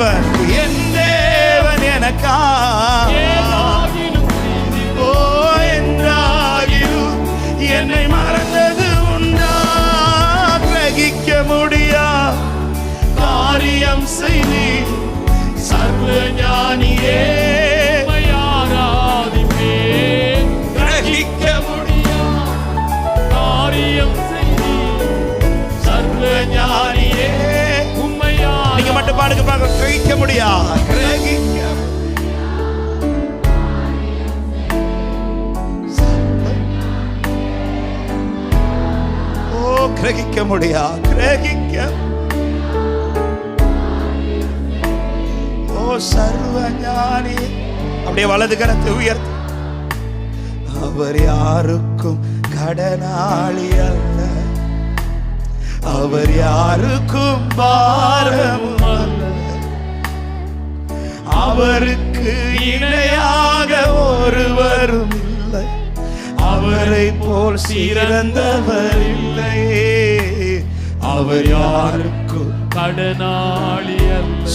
தேவன் என் தேவன் எனக்கா? ஓ என்றாகியும் என்னை மறந்த பாடுக்கு கிரகிக்க முடியா கிரகிக்க ஓ கிரகிக்க முடியா கிரகிக்க சர்வஞானி. அப்படியே வலது கரத்தை உயர்த்து. அவர் யாருக்கும் கடனாளி அல்ல. அவர் யாருக்கும் பாரமும் அவருக்கு இணையாக ஒருவரும் இல்லை. அவரை போல் சிறந்தவர் இல்லையே அவர் யாருக்கும் கடனாளி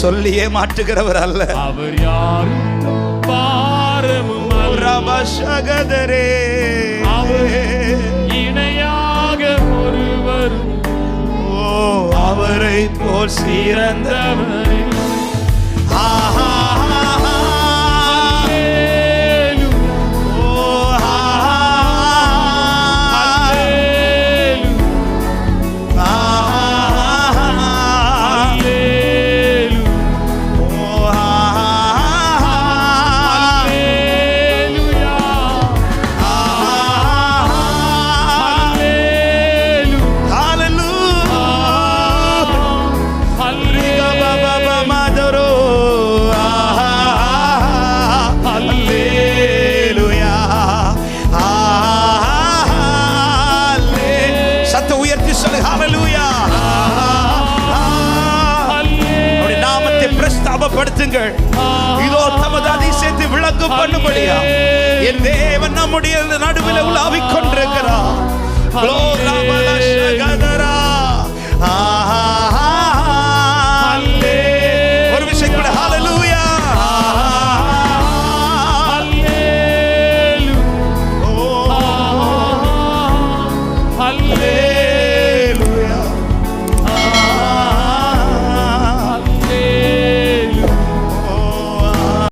சொல்லியே மாற்றுகிறவர் அல்ல. அவர் யாரும் பாரமும் அவர் இணையாக ஒருவரும் ஓ அவரை போல் சிறந்தவர் சொல்லு ஹalleluya அவருடைய நாமத்தை பிரஸ்தாபப்படுத்துங்கள். இதோ தமது அதிசயத்தை விளங்கும் பண்ணும்படியா என் தேவன் நம்முடைய நடுவில் உலாவிக் கொண்டிருக்கிறார்